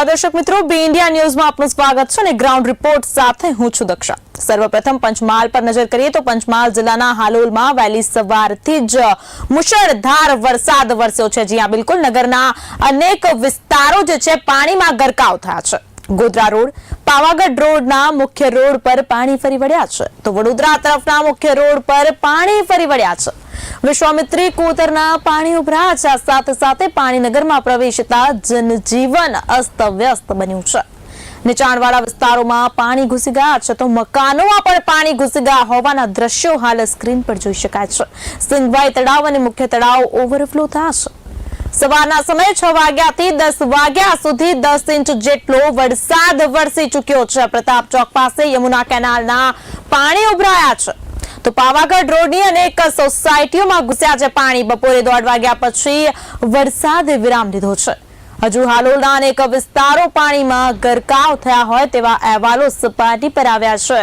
નમસ્કાર દર્શક મિત્રો બી ઇન્ડિયા ન્યૂઝમાં આપનું સ્વાગત છે અને ગ્રાઉન્ડ રિપોર્ટ સાથે હું છું દક્ષા. સર્વપ્રથમ પંચમહાલ પર નજર કરીએ તો પંચમહાલ જિલ્લાના હાલોલમાં વહેલી સવારથી જ મુશળધાર વરસાદ વરસ્યો છે. જ્યાં બિલકુલ નગરના અનેક વિસ્તારો જે છે પાણીમાં ગરકાવ થયા છે. ગોધરા રોડ, પાવાગઢ રોડના મુખ્ય રોડ પર પાણી ફરી વળ્યા છે. તો વડોદરા તરફના મુખ્ય રોડ પર પાણી ફરી વળ્યા છે. વિશ્વામિત્રી કોતરના પાણી ઉભરાયા સાથે સાથે પાણીનગરમાં પ્રવેશતા જનજીવન અસ્તવ્યસ્ત બન્યું છે. નીચાણવાળા વિસ્તારોમાં પાણી ઘૂસી ગયા છે તો મકાનોમાં પણ પાણી ઘૂસી ગયા હોવાના દ્રશ્યો હાલ સ્ક્રીન પર જોઈ શકાય છે. સિંગભાઈ તળાવ અને મુખ્ય તળાવ ઓવરફ્લો થયા છે. સવારના સમયે છ વાગ્યાથી દસ વાગ્યા સુધી દસ ઇંચ જેટલો વરસાદ વરસી ચૂક્યો છે. પ્રતાપ ચોક પાસે યમુના કેનાલના પાણી ઉભરાયા છે. તો પાવાગઢ રોડની અનેક સોસાયટીઓમાં ઘૂસ્યા છે પાણી. બપોરે દોઢ વાગ્યા પછી વરસાદે વિરામ લીધો છે. હજુ હાલોલના અનેક વિસ્તારો પાણીમાં ગરકાવ થયા હોય તેવા અહેવાલો સપાટી પર આવ્યા છે.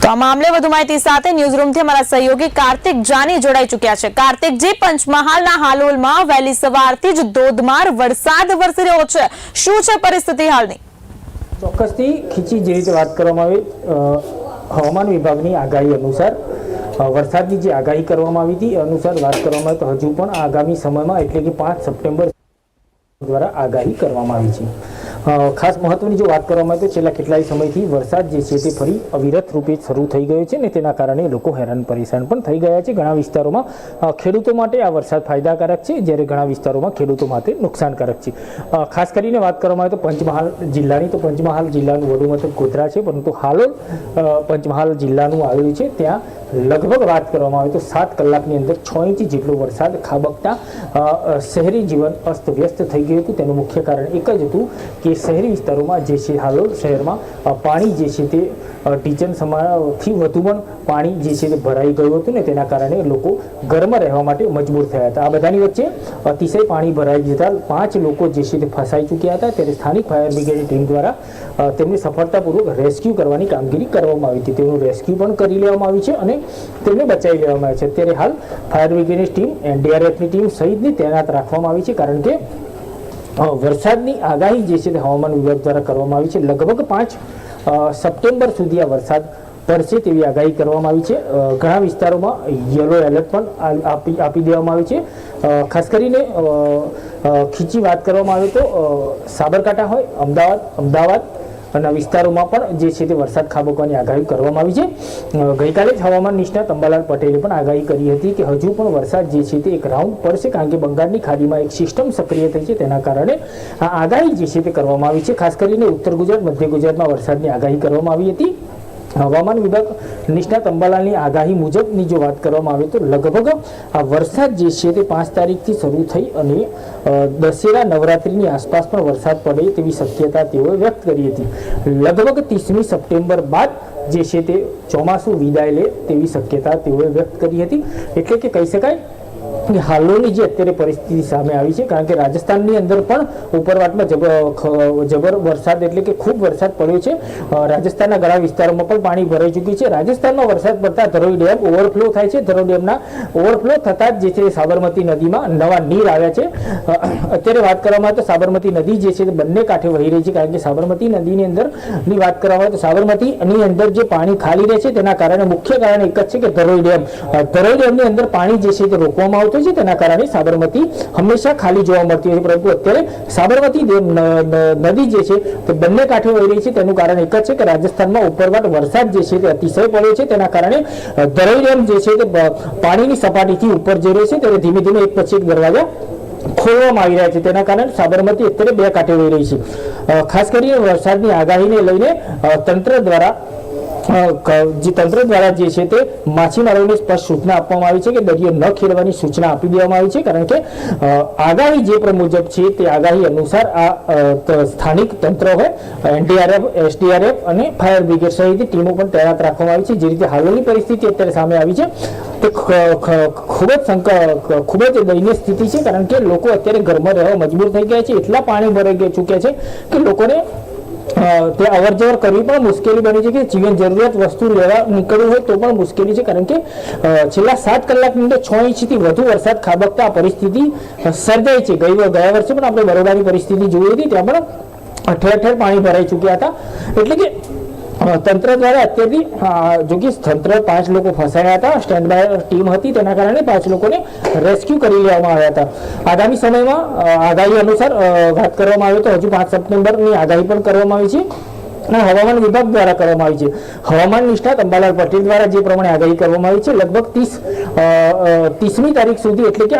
તો આ મામલે વધુ માહિતી સાથે ન્યૂઝરૂમથી અમારા સહયોગી કાર્તિક જાની જોડાઈ ચૂક્યા છે. કાર્તિકજી પંચમહાલના હાલોલમાં વહેલી સવારથી જ ધોધમાર વરસાદ વરસી રહ્યો છે. શું છે પરિસ્થિતિ હાલની? ચોક્કસથી ખીચી જે રીતે વાત કરવામાં આવી હવામાન વિભાગની આગાહી અનુસાર વરસાદની જે આગાહી કરવામાં આવી હતી અનુસાર વાત કરવામાં આવે તો હજુ પણ આગામી સમયમાં એટલે કે પાંચ સપ્ટેમ્બર દ્વારા આગાહી કરવામાં આવી છે. ખાસ મહત્વની જો વાત કરવામાં આવે તો છેલ્લા કેટલાય સમયથી વરસાદ જે છે તે ફરી અવિરત રૂપે શરૂ થઈ ગયો છે ને તેના કારણે લોકો હેરાન પરેશાન પણ થઈ ગયા છે. ઘણા વિસ્તારોમાં ખેડૂતો માટે આ વરસાદ ફાયદાકારક છે, જ્યારે ઘણા વિસ્તારોમાં ખેડૂતો માટે નુકસાનકારક છે. ખાસ કરીને વાત કરવામાં આવે તો પંચમહાલ જિલ્લાની તો પંચમહાલ જિલ્લાનું વડુ મથક ગોધરા છે, પરંતુ હાલોલ પંચમહાલ જિલ્લાનું આવેલું છે. ત્યાં લગભગ વાત કરવામાં આવે તો સાત કલાકની અંદર છ ઇંચ જેટલો વરસાદ ખાબકતા શહેરી જીવન અસ્તવ્યસ્ત થઈ ગયું હતું. તેનું મુખ્ય કારણ એક જ હતું કે શહેરી વિસ્તારોમાં જે છે હાલોલ શહેરમાં પાણી જે છે તે ટીચન સમાથી વધુ પણ પાણી જે છે તે ભરાઈ ગયું હતું ને તેના કારણે લોકો ઘરમાં રહેવા માટે મજબૂર થયા હતા. આ બધાની વચ્ચે અતિશય પાણી ભરાઈ જતા પાંચ લોકો જે છે તે ફસાઈ ચૂક્યા હતા. ત્યારે સ્થાનિક ફાયર બ્રિગેડની ટીમ દ્વારા તેમને સફળતાપૂર્વક રેસ્ક્યુ કરવાની કામગીરી કરવામાં આવી હતી. તેનું રેસ્ક્યુ પણ કરી લેવામાં આવી છે અને તેમને બચાવી લેવામાં આવી છે. અત્યારે હાલ ફાયર બ્રિગેડની ટીમ એનડીઆરએફની ટીમ સહિતની તૈનાત રાખવામાં આવી છે. કારણ કે વરસાદની આગાહી જે છે તે હવામાન વિભાગ દ્વારા કરવામાં આવી છે. લગભગ પાંચ સપ્ટેમ્બર સુધી આ વરસાદ પડશે તેવી આગાહી કરવામાં આવી છે. ઘણા વિસ્તારોમાં યલો એલર્ટ પણ આપી દેવામાં આવી છે. ખાસ કરીને ખીચી વાત કરવામાં આવે તો સાબરકાંઠા હોય, અમદાવાદ અમદાવાદ અને વિસ્તારોમાં પણ જે છે તે વરસાદ ખાબકવાની આગાહી કરવામાં આવી છે. ગઈકાલે જ હવામાન નિષ્ણાત અંબાલાલ પટેલે પણ આગાહી કરી હતી કે હજુ પણ વરસાદ જે છે તે એક રાઉન્ડ પડશે કારણ કે બંગાળની ખાડીમાં એક સિસ્ટમ સક્રિય થઈ છે તેના કારણે આ આગાહી જે છે તે કરવામાં આવી છે. ખાસ કરીને ઉત્તર ગુજરાત, મધ્ય ગુજરાતમાં વરસાદની આગાહી કરવામાં આવી હતી. હવામાન વિભાગ નિષ્ણાત અંબાલાલની આગાહી મુજબની જો વાત કરવામાં આવે તો લગભગ આ વરસાદ જે છે તે પાંચ તારીખથી શરૂ થઈ અને દશેરા નવરાત્રિની આસપાસ પણ વરસાદ પડે તેવી શક્યતા તેઓએ વ્યક્ત કરી હતી. લગભગ ત્રીસમી સપ્ટેમ્બર બાદ જે છે તે ચોમાસું વિદાય લે તેવી શક્યતા તેઓએ વ્યક્ત કરી હતી. એટલે કે કહી શકાય કે હાલોની જે અત્યારે પરિસ્થિતિ સામે આવી છે, કારણ કે રાજસ્થાનની અંદર પણ ઉપરવાટમાં જબર વરસાદ એટલે કે ખૂબ વરસાદ પડ્યો છે. રાજસ્થાનના ઘણા વિસ્તારોમાં પણ પાણી ભરાઈ ચૂક્યું છે. રાજસ્થાનમાં વરસાદ પડતા ધરોઈ ડેમ ઓવરફ્લો થાય છે. ધરોઈ ડેમના ઓવરફ્લો થતાં જ જે છે સાબરમતી નદીમાં નવા નીર આવ્યા છે. અત્યારે વાત કરવામાં આવે તો સાબરમતી નદી જે છે તે બંને કાંઠે વહી રહી છે, કારણ કે સાબરમતી નદીની અંદરની વાત કરવામાં આવે તો સાબરમતીની અંદર જે પાણી ખાલી રહે છે, તેના કારણે મુખ્ય કારણ એક જ છે કે ધરોઈ ડેમ. ધરોઈ ડેમની અંદર પાણી જે છે તે રોકવામાં આવતું છે તેના કારણે સાબરમતી હંમેશા ખાલી જોવા મળતી હોય પરંતુ અત્યારે સાબરમતી નદી જે છે તે બંને કાંઠે વહી રહી છે. તેનું કારણ એક જ છે કે રાજસ્થાનમાં ઉપરવાટ વરસાદ જે છે તે અતિશય પડ્યો છે. તેના કારણે ધરોઈ ડેમ જે છે તે પાણીની સપાટીથી ઉપર જઈ રહ્યો છે ત્યારે ધીમે ધીમે એક પછી એક દરવાજા ખોલવામાં આવી રહ્યા છે. તેના કારણે સાબરમતી અત્યારે બે કાંઠે વહી રહી છે. ખાસ કરીને વરસાદની આગાહીને લઈને તંત્ર દ્વારા જે તંત્ર દ્વારા જે છે તે માછીમારોને સ્પષ્ટ સૂચના આપવામાં આવી છે કે દરિયો ન ખેડવાની સૂચના આપી દેવામાં આવી છે, કારણ કે આગાહી જે પણ મુજબ છે તે આગાહી અનુસાર આ સ્થાનિક તંત્ર હોય, એનડીઆરએફ, એસડીઆરએફ અને ફાયર બ્રિગેડ સહિતની ટીમો પણ તૈનાત રાખવામાં આવી છે. જે રીતે હાલની પરિસ્થિતિ અત્યારે સામે આવી છે, તે ખૂબ જ ખૂબ જ દયનીય સ્થિતિ છે, કારણ કે લોકો અત્યારે ઘરમાં રહેવા મજબૂર થઈ ગયા છે. એટલા પાણી ભરાઈ ગયા ચૂક્યા છે કે લોકોને ત્યાં અવર જવર કરવી પણ મુશ્કેલી બની છે કે જીવન જરૂરિયાત વસ્તુ લેવા નીકળવું હોય તો પણ મુશ્કેલી છે, કારણ કે છેલ્લા સાત કલાકની અંદર છ ઇંચથી વધુ વરસાદ ખાબકતા પરિસ્થિતિ સર્જાઈ છે. ગઈ ગયા વર્ષે પણ આપણે બરોડાની પરિસ્થિતિ જોઈ હતી, ત્યાં પણ ઠેર ઠેર પાણી ભરાઈ ચૂક્યા હતા. એટલે કે તંત્ર દ્વારા અત્યારથી જો કે તંત્ર પાંચ લોકો ફસાયા હતા સ્ટેન્ડ બાય ટીમ હતી, તેના કારણે પાંચ લોકોને રેસ્ક્યુ કરી લેવામાં આવ્યા હતા. આગામી સમયમાં આગાહી અનુસાર વાત કરવામાં આવે તો હજુ પાંચ સપ્ટેમ્બરની આગાહી પણ કરવામાં આવી છે. અને હવામાન વિભાગ દ્વારા કરવામાં આવી છે. હવામાન નિષ્ણાત અંબાલાલ પટેલ દ્વારા જે પ્રમાણે આગાહી કરવામાં આવી છે, લગભગ ત્રીસ ત્રીસમી તારીખ સુધી, એટલે કે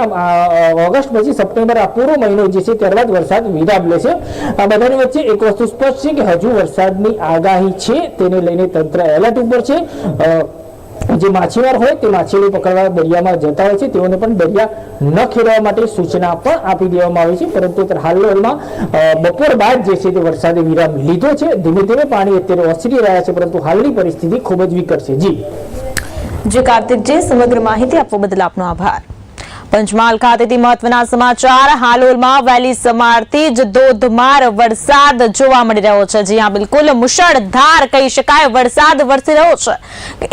ઓગસ્ટ પછી સપ્ટેમ્બર આ પૂરો મહિનો જે છે ત્યારબાદ વરસાદ વિરામ લેશે. આ બધાની વચ્ચે એક વસ્તુ સ્પષ્ટ છે કે હજુ વરસાદની આગાહી છે, તેને લઈને તંત્ર એલર્ટ ઉપર છે. જે માછીમાર હોય તે માછીમારી પકડવા દરિયામાં જતા હોય છે. તેઓને પણ દરિયા ન ખેડવા માટે સૂચના પણ આપી દેવામાં આવી છે. પરંતુ હાલમાં બપોર બાદ જે છે તે વરસાદે વિરામ લીધો છે. ધીમે ધીમે પાણી અત્યારે ઓસરી રહ્યા છે, પરંતુ હાલની પરિસ્થિતિ ખૂબ જ વિકટ છે. જી. જે, કાર્તિકજી, સમગ્ર માહિતી આપવા બદલ આપનો આભાર. પંચમહાલ ખાતેથી મહત્વના સમાચાર. હાલોલમાં વહેલી સમારથી જ ધોધમાર વરસાદ જોવા મળી રહ્યો છે. જ્યાં બિલકુલ મુશળધાર કહી શકાય, વરસાદ વરસી રહ્યો છે.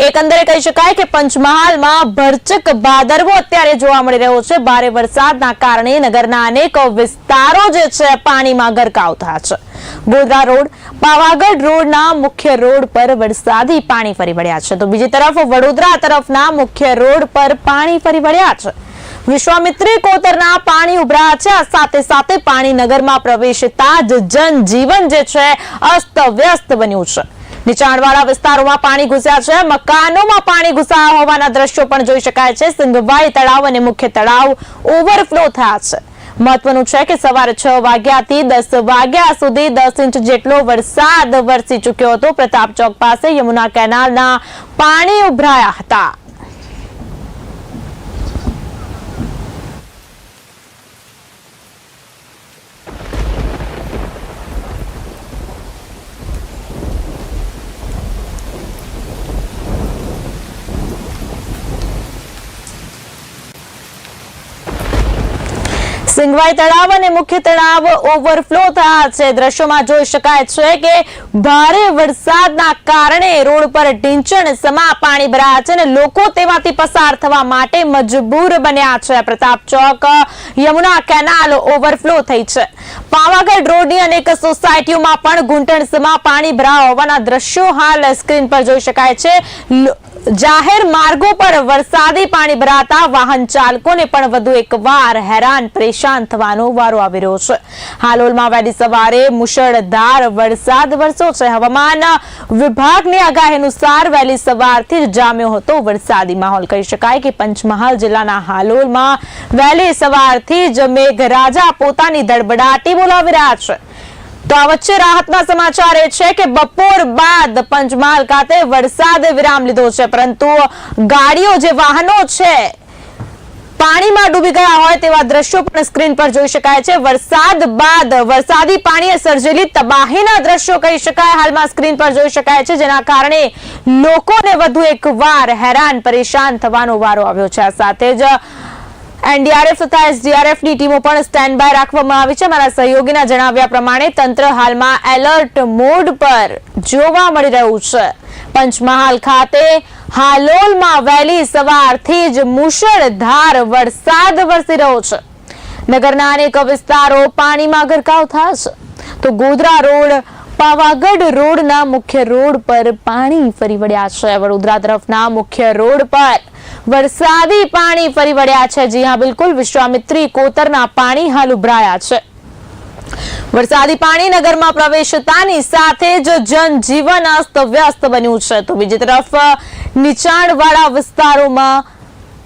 એકંદરે કહી શકાય કે પંચમહાલમાં ભરચક ભાદરવો અત્યારે જોવા મળી રહ્યો છે. ભારે વરસાદના કારણે નગરના અનેક વિસ્તારો જે છે પાણીમાં ગરકાવ થયા છે. ગોધરા રોડ, પાવાગઢ રોડના મુખ્ય રોડ પર વરસાદી પાણી ફરી વળ્યા છે. તો બીજી તરફ વડોદરા તરફના મુખ્ય રોડ પર પાણી ફરી વળ્યા છે. વિશ્વામિત્રી કોતરના પાણી ઉભરા છે. સાથે સાથે પાણી નગરમાં પ્રવેશતા જ જનજીવન જે છે, અસ્તવ્યસ્ત બન્યું છે. નીચાણવાળા વિસ્તારોમાં પાણી ઘૂસ્યા છે. મકાનોમાં પાણી ઘૂસ્યા હોવાના દ્રશ્યો પણ જોઈ શકાય છે. સિંગવાઈ તળાવ અને મુખ્ય તળાવ ઓવરફ્લો થયા છે. મહત્વનું છે કે સવારે છ વાગ્યાથી દસ વાગ્યા સુધી દસ ઇંચ જેટલો વરસાદ વરસી ચૂક્યો હતો. પ્રતાપ ચોક પાસે યમુના કેનાલના પાણી ઉભરાયા હતા. સિંગવાઈ તળાવ અને મુખ્ય તળાવ ઓવરફ્લો થયા છે. દ્રશ્યોમાં જોઈ શકાય છે કે ભારે વરસાદના કારણે રોડ પર ઢીંચણ, સમા પાણી ભરાયા છે અને લોકો તેમાંથી પસાર થવા માટે મજબૂર બન્યા છે. પ્રતાપ ચોક, યમુના કેનાલ ઓવરફ્લો થઈ છે. પાવાગઢ રોડની અનેક સોસાયટીઓમાં પણ ઘૂંટણ, સમા પાણી ભરાયા હોવાના દ્રશ્યો હાલ સ્ક્રીન પર જોઈ શકાય છે. જાહેર માર્ગો પર વરસાદી પાણી ભરાતા વાહન ચાલકોને પણ વધુ એકવાર હેરાન પરેશાન થવાનો વારો આવી રહ્યો છે. હાલોલમાં વહેલી સવારે મુશળધાર વરસાદ વરસ્યો છે. હવામાન વિભાગની આગાહી અનુસાર વહેલી સવારથી જ જામ્યો હતો વરસાદી માહોલ. કહી શકાય કે પંચમહાલ જિલ્લાના હાલોલમાં વહેલી સવારથી જ મેઘરાજા પોતાની ધડબડાટી બોલાવી રહ્યા છે. તો આ વચ્ચે રાહતના સમાચાર એ છે કે બપોર બાદ પંચમહાલ ખાતે વરસાદે વિરામ લીધો છે, પરંતુ ગાડીઓ જે વાહનો છે, પાણીમાં ડૂબી ગયા હોય તેવા દ્રશ્યો પણ સ્ક્રીન પર જોઈ શકાય છે. વરસાદ બાદ વરસાદી પાણીએ સર્જેલી તબાહીના દ્રશ્યો કહી શકાય. હાલમાં સ્ક્રીન પર જોઈ શકાય છે, જેના કારણે લોકોને વધુ એકવાર હેરાન પરેશાન થવાનો વારો આવ્યો છે. આ સાથે જ એનડીઆરએફ તથા એસડીઆરએફની ટીમો પણ સ્ટેન્ડ બાય રાખવામાં આવી છે. મારા સહયોગીના જણાવ્યા પ્રમાણે તંત્ર હાલમાં એલર્ટ મોડ પર જોવા મળી રહ્યું છે. પંચમહાલ ખાતે હાલોલમાં વહેલી સવારથી જ મુશળધાર વરસાદ વરસી રહ્યો છે. નગરના અનેક વિસ્તારો પાણીમાં ગરકાવ થયા છે. તો ગોધરા રોડ, પાવાગઢ રોડના મુખ્ય રોડ પર પાણી ફરી વળ્યા છે. વડોદરા તરફના મુખ્ય રોડ પર વરસાદી પાણી ફરી વળ્યા છે. જી હા, બિલકુલ. વિશ્વામિત્રી કોતરના પાણી હાલ ઉભરાયા છે. વરસાદી પાણી નગરમાં પ્રવેશતાની સાથે જ જનજીવન અસ્ત વ્યસ્ત બન્યું છે. તો બીજી તરફ, નીચાણવાળા વિસ્તારોમાં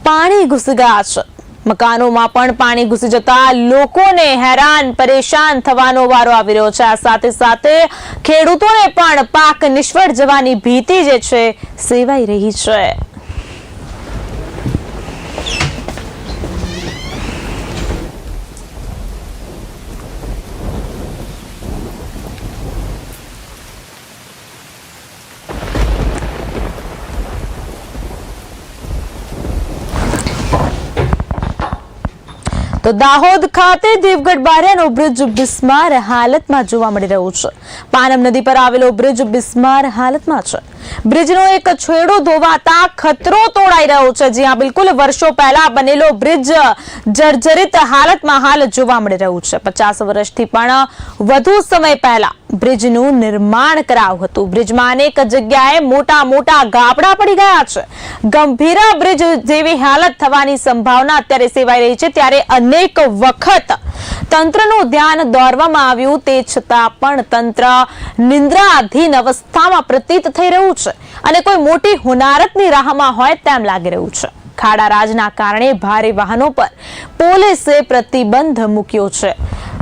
પાણી ઘૂસી ગયા છે. મકાનોમાં પણ પાણી ઘૂસી જતા લોકોને હેરાન, પરેશાન થવાનો વારો આવી રહ્યો છે. આ સાથે સાથે ખેડૂતોને પણ પાક નિષ્ફળ જવાની ભીતિ જે છે, સેવાઈ રહી છે. તો દાહોદ ખાતે દેવગઢ બારિયાનો બ્રિજ બિસ્માર હાલતમાં જોવા મળી રહ્યું છે. પાનમ નદી પર આવેલો બ્રિજ બિસ્માર હાલતમાં છે. બ્રિજનો એક છેડો ધોવાતા ખતરો તોડાઈ રહ્યો છે. જ્યાં બિલકુલ વર્ષો પહેલા બનેલો બ્રિજ જર્જરિત હાલતમાં હાલ જોવા મળી રહ્યું છે. પચાસ વર્ષથી પણ વધુ સમય પહેલા બ્રિજનું નિર્માણ કરાવ્યું હતું. બ્રિજમાં અનેક જગ્યાએ મોટા મોટા ગાબડા પડી ગયા છે. ગંભીર બ્રિજ જેવી હાલત થવાની સંભાવના અત્યારે સેવાઈ રહી છે. ત્યારે અનેક વખત તંત્રનું ધ્યાન દોરવામાં આવ્યું. તે છતાં પણ તંત્ર નિંદ્રાધીન અવસ્થામાં પ્રતીત થઈ રહ્યું છે અને કોઈ મોટી હોનારતની રાહમાં હોય તેમ લાગી રહ્યું છે. ખાડા રાજના કારણે ભારે વાહનો પર પોલીસે પ્રતિબંધ મૂક્યો છે.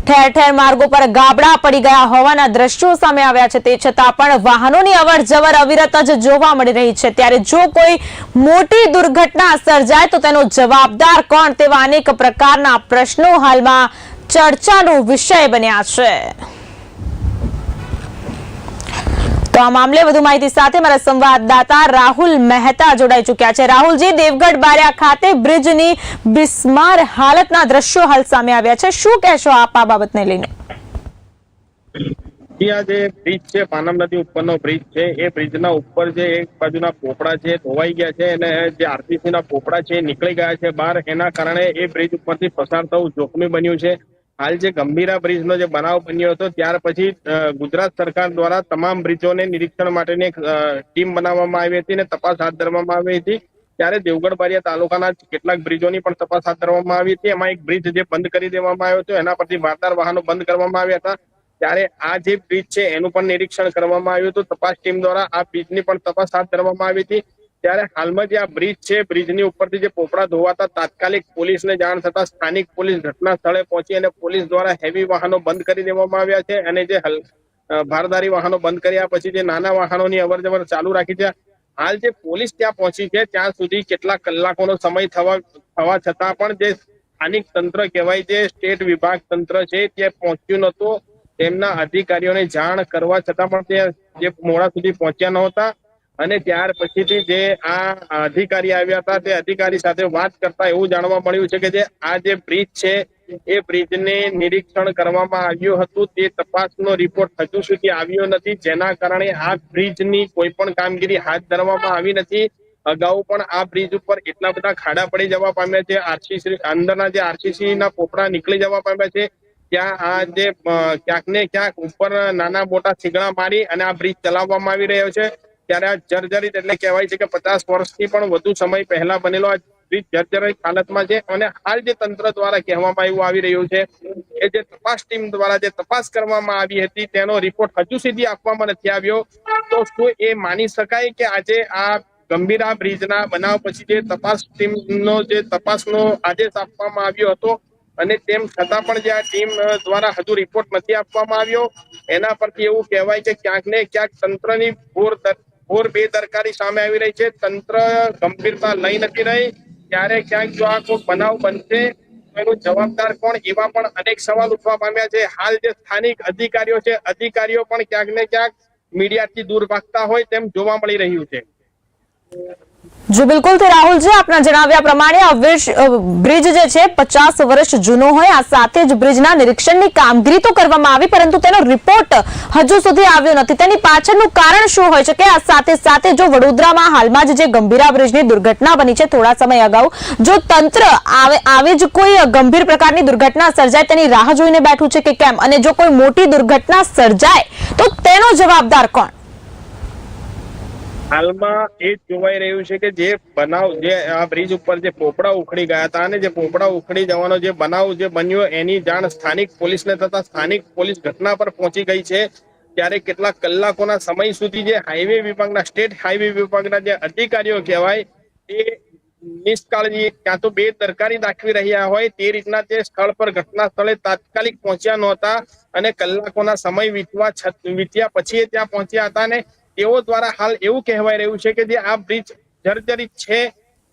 ઠેર ઠેર માર્ગો પર ગાબડા પડી ગયા હોવાના દ્રશ્યો સામે આવ્યા છે. તે છતાં પણ વાહનોની અવર જવર અવિરત જ જોવા મળી રહી છે. ત્યારે જો કોઈ મોટી દુર્ઘટના સર્જાય તો તેનો જવાબદાર કોણ તેવા અનેક પ્રકારના પ્રશ્નો હાલમાં ચર્ચાનો વિષય બન્યા છે. આ મામલે વધુ માહિતી સાથે મારા સંવાદદાતા રાહુલ મહેતા જોડાઈ ચુક્યા છે. રાહુલજી, દેવગઢ બારિયા ખાતે બ્રિજની બિસ્માર હાલતના દ્રશ્યો હાલ સામે આવ્યા છે. શું કહેશો આપ આ બાબતને લઈને? જે બ્રિજ છે, પાનમ નદી ઉપરનો બ્રિજ છે, એ બ્રિજના ઉપર જે એક બાજુના પોપડા છે, ધોવાઈ ગયા છે અને જે આરસીસી ના પોપડા છે નીકળી ગયા છે બહાર. એના કારણે એ બ્રિજ ઉપરથી પસાર થવું જોખમી બન્યું છે. હાલ જે ગંભીરા બ્રિજનો જે બનાવ બન્યો હતો, ત્યાર પછી ગુજરાત સરકાર દ્વારા તમામ બ્રિજોને નિરીક્ષણ માટેની એક ટીમ બનાવવામાં આવી હતી અને તપાસ હાથ ધરવામાં આવી હતી. ત્યારે દેવગઢ બારિયા તાલુકાના કેટલાક બ્રિજોની પણ તપાસ હાથ ધરવામાં આવી હતી. એમાં એક બ્રિજ જે બંધ કરી દેવામાં આવ્યો હતો, એના પરથી વારદાર વાહનો બંધ કરવામાં આવ્યા હતા. ત્યારે આ જે બ્રિજ છે, એનું પણ નિરીક્ષણ કરવામાં આવ્યું હતું. તપાસ ટીમ દ્વારા આ બ્રિજની પણ તપાસ હાથ ધરવામાં આવી હતી. ત્યારે હાલમાં જે આ બ્રિજ છે, બ્રિજની ઉપરથી જે પોપડા ધોવાતા તાત્કાલિક પોલીસને જાણ થતા સ્થાનિક પોલીસ ઘટના સ્થળે પહોંચી અને પોલીસ દ્વારા હેવી વાહનો બંધ કરી દેવામાં આવ્યા છે અને જે ભારદારી વાહનો બંધ કર્યા પછી જે નાના વાહનોની અવર જવર ચાલુ રાખી છે. હાલ જે પોલીસ ત્યાં પહોંચી છે, ત્યાં સુધી કેટલા કલાકોનો સમય થવા થવા છતાં પણ જે સ્થાનિક તંત્ર કહેવાય જે સ્ટેટ વિભાગ તંત્ર છે, તે પહોંચ્યું નહોતું. તેમના અધિકારીઓને જાણ કરવા છતાં પણ ત્યાં જે મોડા સુધી પહોંચ્યા નહોતા. અને ત્યાર પછીથી જે આ અધિકારી આવ્યા હતા, તે અધિકારી સાથે વાત કરતા એવું જાણવા મળ્યું છે કે જે આ જે બ્રિજ છે, એ બ્રિજને નિરીક્ષણ કરવામાં આવ્યું હતું. તે તપાસનો રિપોર્ટ હજુ સુધી આવ્યો નથી. જેના કારણે આ બ્રિજની કોઈ પણ કામગીરી હાથ ધરવામાં આવી નથી. અગાઉ પણ આ બ્રિજ ઉપર એટલા બધા ખાડા પડી જવા પામ્યા છે. આરસીસી અંદરના જે આરસીસી ના પોપડા નીકળી જવા પામ્યા છે. ત્યાં આ જે ક્યાંક ને ક્યાંક ઉપર નાના મોટા છીગડા મારી અને આ બ્રિજ ચલાવવામાં આવી રહ્યો છે. ત્યારે આ જર્જરિત એટલે કહેવાય છે કે પચાસ વર્ષથી પણ વધુ સમય પહેલા બનેલો આ બ્રિજ જર્જરિત હાલતમાં છે અને હાલ જે તંત્ર દ્વારા કહેવામાં એવું આવી રહ્યું છે કે જે તપાસ ટીમ દ્વારા જે તપાસ કરવામાં આવી હતી તેનો રિપોર્ટ હજુ સુધી આપવામાં નથી આવ્યો. તો શું એ માની શકાય કે આજે આ ગંભીરા બ્રિજના બનાવ પછી જે તપાસ ટીમનો જે તપાસનો આદેશ આપવામાં આવ્યો હતો અને તેમ છતાં પણ જે આ ટીમ દ્વારા હજુ રિપોર્ટ નથી આપવામાં આવ્યો, એના પરથી એવું કહેવાય કે ક્યાંક ને ક્યાંક તંત્રની ઘોર ઘોર બેદરકારી સામે આવી રહી છે. તંત્ર ગંભીરતા લઈ નથી રહી. ત્યારે ક્યાંક જો આ કોઈ બનાવ બનશે એનું જવાબદાર કોણ? એવા પણ અનેક સવાલ ઉઠવા પામ્યા છે. હાલ જે સ્થાનિક અધિકારીઓ છે, અધિકારીઓ પણ ક્યાંક ને ક્યાંક મીડિયાથી દૂર ભાગતા હોય તેમ જોવા મળી રહ્યું છે. જો, બિલકુલ તે રાહુલજી આપના જણાવ્યા પ્રમાણે આ બ્રિજ- જે છે, પચાસ વર્ષ જૂનો હોય, આ સાથે જ બ્રિજના નિરીક્ષણની કામગીરી તો કરવામાં આવી, પરંતુ તેનો રિપોર્ટ હજુ સુધી આવ્યો નથી. તેની પાછળનું કારણ શું હોય છે કે આ સાથે સાથે જો વડોદરામાં હાલમાં જ જે ગંભીરા બ્રિજની દુર્ઘટના બની છે, થોડા સમય અગાઉ, જો તંત્ર આવે જ કોઈ ગંભીર પ્રકારની દુર્ઘટના સર્જાય, તેની રાહ જોઈને બેઠું છે કે કેમ? અને જો કોઈ મોટી દુર્ઘટના સર્જાય, તો તેનો જવાબદાર કોણ? હાલમાં એ જ જોવાઈ રહ્યું છે કે જે બનાવ, જે આ બ્રિજ ઉપર જે પોપડા ઉખડી ગયા હતા અને જે પોપડા ઉખડી જવાનો જે બનાવ જે બન્યો એની જાણ સ્થાનિક પોલીસને થતા સ્થાનિક પોલીસ ઘટના પર પહોંચી ગઈ છે. ત્યારે કેટલાક કલાકોના સમય સુધી જે હાઈવે વિભાગના સ્ટેટ હાઈવે વિભાગના જે અધિકારીઓ કહેવાય, એ નિષ્કાળજી, ક્યાં તો બેદરકારી દાખવી રહ્યા હોય તે રીતના તે સ્થળ પર ઘટના સ્થળે તાત્કાલિક પહોંચ્યા નહોતા અને કલાકોના સમય વીતવા વીત્યા પછી ત્યાં પહોંચ્યા હતા ને તેઓ દ્વારા હાલ એવું કહેવાય રહ્યું છે કે જે આ બ્રિજ જર્જરિત છે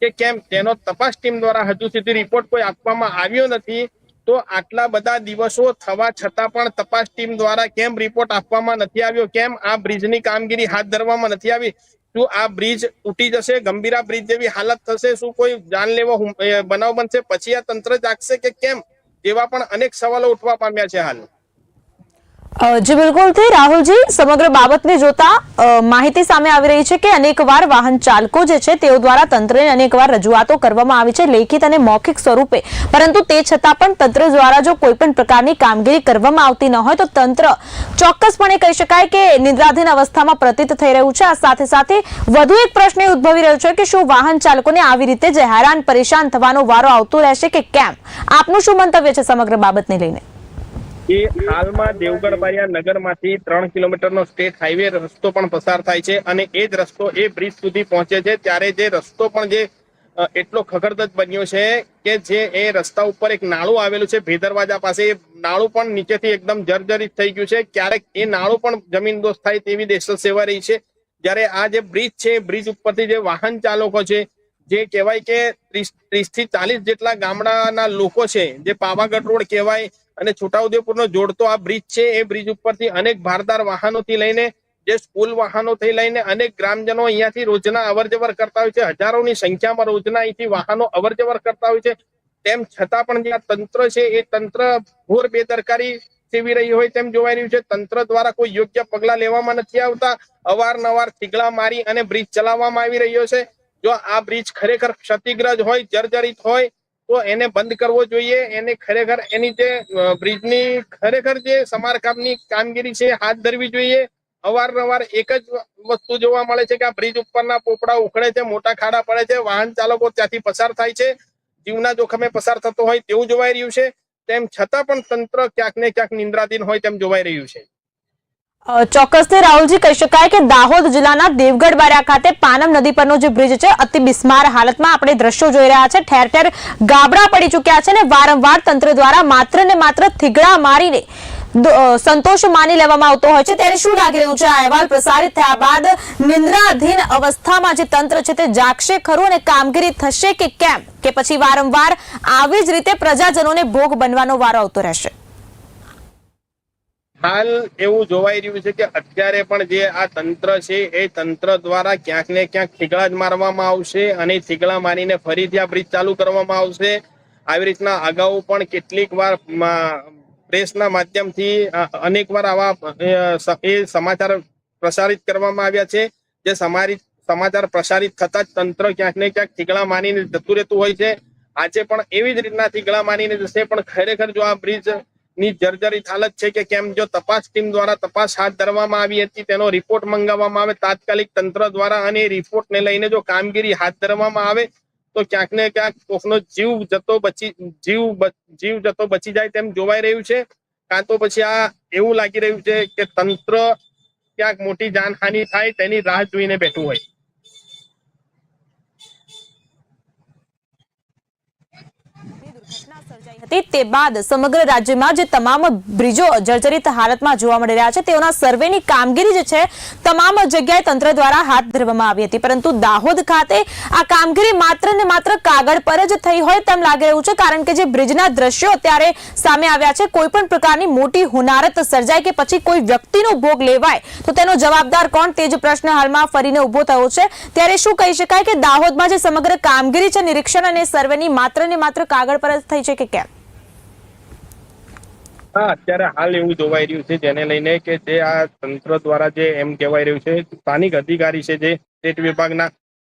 કે કેમ? તેનો તપાસ ટીમ દ્વારા હજુ સુધી રિપોર્ટ કોઈ આપવામાં આવ્યો નથી. તો આટલા બધા દિવસો થવા છતાં પણ તપાસ ટીમ દ્વારા કેમ રિપોર્ટ આપવામાં નથી આવ્યો? કેમ આ બ્રિજની કામગીરી હાથ ધરવામાં નથી આવી? શું આ બ્રિજ તૂટી જશે? ગંભીરા બ્રિજ જેવી હાલત થશે? શું કોઈ જાનલેવો બનાવ બનશે? પછી આ તંત્ર જાગશે કે કેમ? તેવા પણ અનેક સવાલો ઉઠવા પામ્યા છે હાલ. જી બિલકુલથી રાહુલજી, સમગ્ર બાબતને જોતા માહિતી સામે આવી રહી છે કે અનેકવાર વાહન ચાલકો જે છે, તેઓ દ્વારા તંત્રને અનેકવાર રજૂઆતો કરવામાં આવી છે, લેખિત અને મૌખિક સ્વરૂપે. પરંતુ તે છતાં પણ તંત્ર દ્વારા જો કોઈ પણ પ્રકારની કામગીરી કરવામાં આવતી ન હોય, તો તંત્ર ચોક્કસપણે કહી શકાય કે નિદ્રાધીન અવસ્થામાં પ્રતીત થઈ રહ્યું છે. આ સાથે સાથે વધુ એક પ્રશ્ન એ ઉદ્ભવી રહ્યો છે કે શું વાહન ચાલકોને આવી રીતે જ હેરાન પરેશાન થવાનો વારો આવતો રહેશે કે કેમ? આપનું શું મંતવ્ય છે સમગ્ર બાબતને લઈને? એ હાલમાં દેવગઢ બારિયા નગરમાંથી ત્રણ કિલોમીટરનો સ્ટેટ હાઈવે રસ્તો પણ પસાર થાય છે અને એ જ રસ્તો એ બ્રિજ સુધી પહોંચે છે. ત્યારે જે રસ્તો પણ જે એટલો ખખડદજ બન્યો છે કે જે એ રસ્તા ઉપર એક નાળું આવેલું છે ભેદરવાજા પાસે. એ નાળું પણ નીચેથી એકદમ જર્જરિત થઈ ગયું છે. ક્યારેક એ નાળું પણ જમીનદોસ્ત થાય તેવી દેશો સેવા રહી છે. જ્યારે આ જે બ્રિજ છે બ્રિજ ઉપરથી જે વાહન ચાલકો છે, જે કહેવાય કે ત્રીસથી ચાલીસ જેટલા ગામડાના લોકો છે, જે પાવાગઢ રોડ કહેવાય અને છોટાઉદેપુરનો જોડતો આ બ્રિજ છે, એ બ્રિજ ઉપરથી અનેક ભારદાર વાહનોથી લઈને જે સ્કૂલ વાહનોથી લઈને અનેક ગ્રામજનો અહીંયાથી રોજના અવર જવર કરતા હોય છે. હજારોની સંખ્યામાં રોજના અહીંથી વાહનો અવર જવર કરતા હોય છે. તેમ છતાં પણ જે તંત્ર છે, એ તંત્ર ઘોર બેદરકારી સેવી રહી હોય તેમ જોવાઈ રહ્યું છે. તંત્ર દ્વારા કોઈ યોગ્ય પગલા લેવામાં નથી આવતા. અવારનવાર થીગડા મારી અને બ્રિજ ચલાવવામાં આવી રહ્યો છે. જો આ બ્રિજ ખરેખર ક્ષતિગ્રસ્ત હોય, જર્જરિત હોય તો એને બંધ કરવો જોઈએ. એને ખરેખર એની જે બ્રિજની ખરેખર જે સમારકામની કામગીરી છે, હાથ ધરવી જોઈએ. અવારનવાર એક જ વસ્તુ જોવા મળે છે કે આ બ્રિજ ઉપરના પોપડા ઉખડે છે, મોટા ખાડા પડે છે, વાહન ચાલકો ત્યાંથી પસાર થાય છે. જીવના જોખમે પસાર થતો હોય તેવું જોવાઈ રહ્યું છે. તેમ છતાં પણ તંત્ર ક્યાંક ને ક્યાંક નિંદ્રાધીન હોય તેમ જોવાઈ રહ્યું છે. ચોક્કસથી રાહુલજી કહી શકાય કે દાહોદ જિલ્લાના દેવગઢ બારિયા ખાતે પાનમ નદી પરનો જે બ્રિજ છે, અતિ બિસ્માર હાલતમાં આપણે દ્રશ્યો જોઈ રહ્યા છે. ઠેર ઠેર ગાબડા પડી ચૂક્યા છે અને વારંવાર તંત્ર દ્વારા માત્ર ને માત્ર થીગડા મારીને સંતોષ માની લેવામાં આવતો હોય છે. ત્યારે શું લાગી રહ્યું છે? આ અહેવાલ પ્રસારિત થયા બાદ નિંદ્રાધીન અવસ્થામાં જે તંત્ર છે તે જાગશે ખરું અને કામગીરી થશે કે કેમ? કે પછી વારંવાર આવી જ રીતે પ્રજાજનોને ભોગ બનવાનો વારો આવતો રહેશે. હાલ એવું જોવાઈ રહ્યું છે કે અત્યારે પણ જે આ તંત્ર છે, એ તંત્ર દ્વારા ક્યાંક ને ક્યાંક થીગડા જ મારવામાં આવશે અને થીગડા મારીને ફરીથી આ બ્રિજ ચાલુ કરવામાં આવશે. આવી રીતના અગાઉ પણ કેટલીક વાર પ્રેસના માધ્યમથી અનેક વાર આવા એ સમાચાર પ્રસારિત કરવામાં આવ્યા છે, જે સમારિત સમાચાર પ્રસારિત થતા જ તંત્ર ક્યાંક ને ક્યાંક થીગડા માનીને જતું રહેતું હોય છે. આજે પણ એવી જ રીતના થીગડા માનીને જશે, પણ ખરેખર જો આ બ્રિજ ની જર્જરિત હાલત છે કે કેમ? જો તપાસ ટીમ દ્વારા તપાસ હાથ ધરવામાં આવી હતી, તેનો રિપોર્ટ મંગાવવામાં આવે, તાત્કાલિક તંત્ર દ્વારા અને એ રિપોર્ટને લઈને જો કામગીરી હાથ ધરવામાં આવે, તો ક્યાંક ને ક્યાંક કોકનો જીવ જતો બચી, જીવ જીવ જતો બચી જાય તેમ જોવાઈ રહ્યું છે. કાં તો પછી આ એવું લાગી રહ્યું છે કે તંત્ર ક્યાંક મોટી જાનહાનિ થાય, તેની રાહ જોઈને બેઠું હોય. તે બાદ સમગ્ર રાજ્યમાં જે તમામ બ્રિજો જર્જરિત હાલતમાં જોવા મળી રહ્યા છે, તેઓના સર્વેની કામગીરી જે છે, તમામ જગ્યાએ તંત્ર દ્વારા હાથ ધરવામાં આવી હતી. પરંતુ દાહોદ ખાતે આ કામગીરી માત્ર ને માત્ર કાગળ પર જ થઈ હોય તેમ લાગી રહ્યું છે, કારણ કે જે બ્રિજના દ્રશ્યો અત્યારે સામે આવ્યા છે, કોઈ પણ પ્રકારની મોટી હોનારત સર્જાય કે પછી કોઈ વ્યક્તિનો ભોગ લેવાય, તો તેનો જવાબદાર કોણ? તે જ પ્રશ્ન હાલમાં ફરીને ઊભો થયો છે. ત્યારે શું કહી શકાય કે દાહોદમાં જે સમગ્ર કામગીરી છે, નિરીક્ષણ અને સર્વેની માત્ર ને માત્ર કાગળ પર જ થઈ છે કે કેમ? હા, અત્યારે હાલ એવું જોવાઈ રહ્યું છે જેને લઈને કે જે આ તંત્ર દ્વારા જે એમ કહેવાય રહ્યું છે, સ્થાનિક અધિકારી છે જે સ્ટેટ વિભાગના,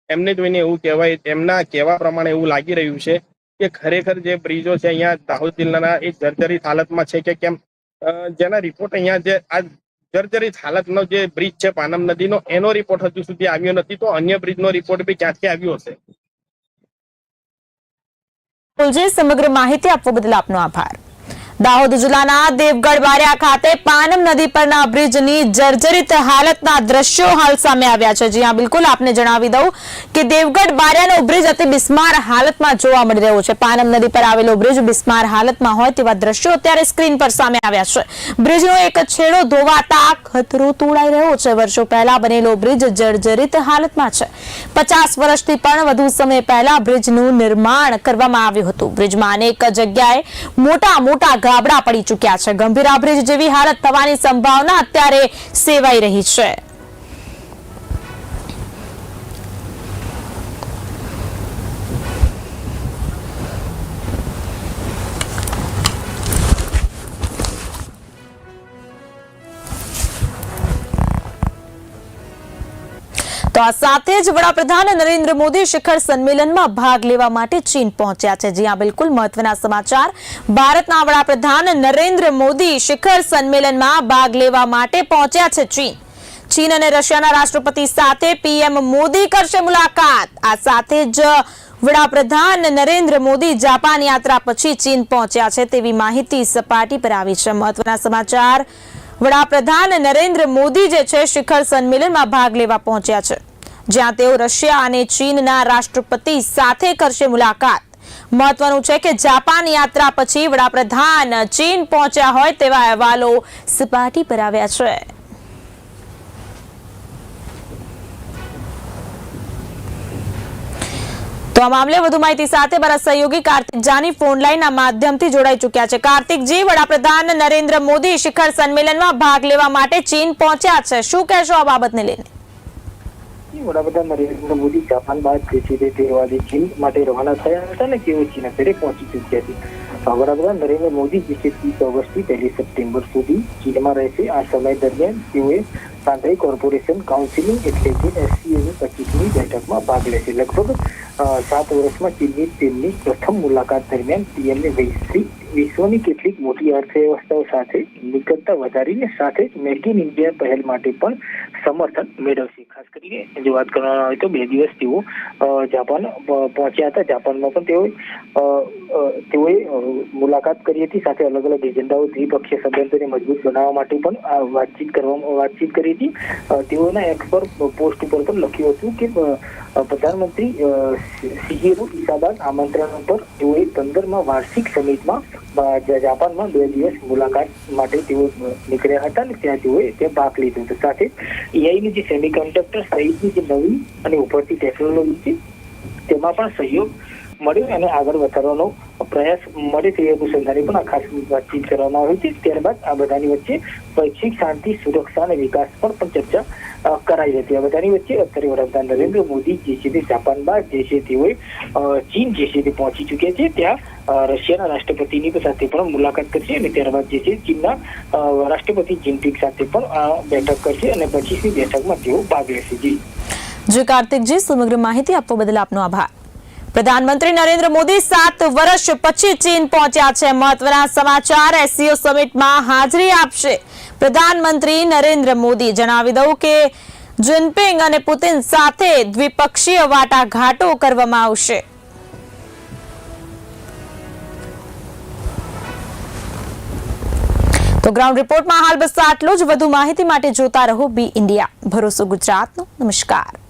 એમને જોઈને એવું કહેવાય, એમના કહેવા પ્રમાણે એવું લાગી રહ્યું છે કે ખરેખર જે બ્રિજો છે અહીંયા દાહોદ જિલ્લાના એ જર્જરિત હાલતમાં છે કે કેમ? જેના રિપોર્ટ અહીંયા જે આ જર્જરિત હાલતનો જે બ્રિજ છે, પાનમ નદીનો, એનો રિપોર્ટ હજુ સુધી આવ્યો નથી, તો અન્ય બ્રિજનો રિપોર્ટ બી ક્યાંથી આવ્યો હશે? સમગ્ર માહિતી આપવા બદલ આપનો આભાર. દાહોદ જિલ્લાના દેવગઢ બારિયા ખાતે પાનમ નદી પરના બ્રિજની જર્જરિત હાલતના દ્રશ્યો હાલ સામે આવ્યા છે. જ્યાં બિલકુલ આપને જણાવી દઉં કે દેવગઢ બ્રિજ અતિ બિસ્માર હાલતમાં જોવા મળી રહ્યો છે. પાનમ નદી પર આવેલો બ્રિજ બિસ્માર હાલતમાં હોય તેવા દ્રશ્યો અત્યારે સ્ક્રીન પર સામે આવ્યા છે. બ્રિજનો એક છેડો ધોવાતા ખતરો તોડાઈ રહ્યો છે. વર્ષો પહેલા બનેલો બ્રિજ જર્જરિત હાલતમાં છે. પચાસ વર્ષથી પણ વધુ સમય પહેલા બ્રિજનું નિર્માણ કરવામાં આવ્યું હતું. બ્રિજમાં અનેક જગ્યાએ મોટા મોટા ગાબડા પડી ચૂક્યા છે. ગંભીરા બ્રિજ જેવી હાલત થવાની સંભાવના અત્યારે સેવાઈ રહી છે. આ સાથે જ વડાપ્રધાન નરેન્દ્ર મોદી શિખર સંમેલનમાં ભાગ લેવા માટે ચીન પહોંચ્યા છે. જ્યાં બિલકુલ મહત્વના સમાચાર. ભારતના વડાપ્રધાન નરેન્દ્ર મોદી શિખર સંમેલનમાં ભાગ લેવા માટે પહોંચ્યા છે ચીન. ચીન અને રશિયાના રાષ્ટ્રપતિ સાથે પીએમ મોદી કરશે મુલાકાત. આ સાથે જ વડાપ્રધાન નરેન્દ્ર મોદી જાપાન યાત્રા પછી ચીન પહોંચ્યા છે તેવી માહિતી સપાટી પર આવી છે. મહત્વના સમાચાર. વડાપ્રધાન નરેન્દ્ર મોદી જે છે, શિખર સંમેલનમાં ભાગ લેવા પહોંચ્યા છે. જ્યાં તેઓ રશિયા અને ચીનના રાષ્ટ્રપતિ સાથે કરશે મુલાકાત. મહત્વનું છે કે જાપાન યાત્રા પછી વડાપ્રધાન ચીન પહોંચ્યા હોય તેવા અહેવાલો સપાટી પર આવ્યા છે. તો આ મામલે વધુ માહિતી સાથે મારા સહયોગી કાર્તિક જાની ફોન લાઈનના માધ્યમથી જોડાઈ ચૂક્યા છે. કાર્તિકજી, વડાપ્રધાન નરેન્દ્ર મોદી શિખર સંમેલનમાં ભાગ લેવા માટે ચીન પહોંચ્યા છે. શું કહેશો આ બાબતને લઈને? વડાપ્રધાન નરેન્દ્ર મોદી જાપાન બાદ તે તેરવાદી ચીન માટે રવાના થયા હતા ને તેઓ ચીન ફેરે પહોંચી ચૂક્યા છે. વડાપ્રધાન નરેન્દ્ર મોદી જે છે ત્રીસ ઓગસ્ટથી પહેલી સપ્ટેમ્બર સુધી ચીનમાં રહેશે. આ સમય દરમિયાન તેઓએ સાંઘાઈ કોર્પોરેશન કાઉન્સિલિંગ એટલે કે એસસીએની પચીસમી બેઠકમાં ભાગ લેશે. લગભગ સાત વર્ષમાં ચીનની તેમની પ્રથમ મુલાકાત દરમિયાન પીએમને વૈશ્વિક, વિશ્વની કેટલીક મોટી અર્થવ્યવસ્થાઓ સાથે નિકટતા વધારીને સાથે જ મેક ઇન ઇન્ડિયા પહેલ માટે પણ સમર્થન મેળવશે. ખાસ કરીને જો વાત કરવામાં આવે તો બે દિવસ તેઓ જાપાન પહોંચ્યા હતા. જાપાનમાં પણ તેઓ તેઓએ મુલાકાત કરી હતી. સાથે અલગ અલગ એજન્ડાઓ દ્વિપક્ષીય સંબંધોને મજબૂત બનાવવા માટે પણ વાતચીત કરવામાં વાતચીત કરી હતી. તેઓના એક્સ પર પોસ્ટ ઉપર પણ લખ્યું હતું કે પ્રધાનમંત્રી અ, શિહિરો આમંત્રણ પર તેઓએ પંદરમાં વાર્ષિક સમિટમાં જાપાનમાં બે દિવસ મુલાકાત માટે તેઓ નીકળ્યા હતા અને ત્યાં તેઓએ ત્યાં ભાગ લીધો હતો. સાથે એઆઈની જે સેમિકન્ડક્ટર સહિતની જે નવી અને ઉભરતી ટેકનોલોજી છે, તેમાં પણ સહયોગ મળ્યો અને આગળ વધારવાનો પ્રયાસ મળે તે અનુસંધાને પણ આ ખાસ વાતચીત કરવામાં આવી છે. ત્યારબાદ આ બધાની વચ્ચે વૈશ્વિક શાંતિ, સુરક્ષા અને વિકાસ પર પણ ચર્ચા કરાઈ હતી. હવે તેની વચ્ચે અત્યારે વડાપ્રધાન નરેન્દ્ર મોદી જે છે તે જાપાન બાદ જે છે તેઓએ ચીન જે છે તે પહોંચી ચૂક્યા છે. ત્યાં રશિયાના રાષ્ટ્રપતિની સાથે પણ મુલાકાત કરશે અને ત્યારબાદ જે છે ચીનના રાષ્ટ્રપતિ જિનપિંગ સાથે પણ બેઠક કરશે અને પચીસમી બેઠકમાં તેઓ ભાગ લેશે. જી. જી, કાર્તિકજી, સમગ્ર માહિતી આપવા બદલ આપનો આભાર. પ્રધાનમંત્રી નરેન્દ્ર મોદી સાત વર્ષ પછી ચીન પહોંચ્યા છે. મહત્વના સમાચાર એસસીઓ સમિટમાં હાજરી આપશે. પ્રધાનમંત્રી નરેન્દ્ર મોદી જણાવી દઉં કે જિનપિંગ અને પુતિન સાથે દ્વિપક્ષીય વાટાઘાટો કરવામાં આવશે. તો ગ્રાઉન્ડ રિપોર્ટમાં હાલ બસ આટલું જ. વધુ માહિતી માટે જોતા રહો બી ઇન્ડિયા. ભરોસો ગુજરાતનો. નમસ્કાર.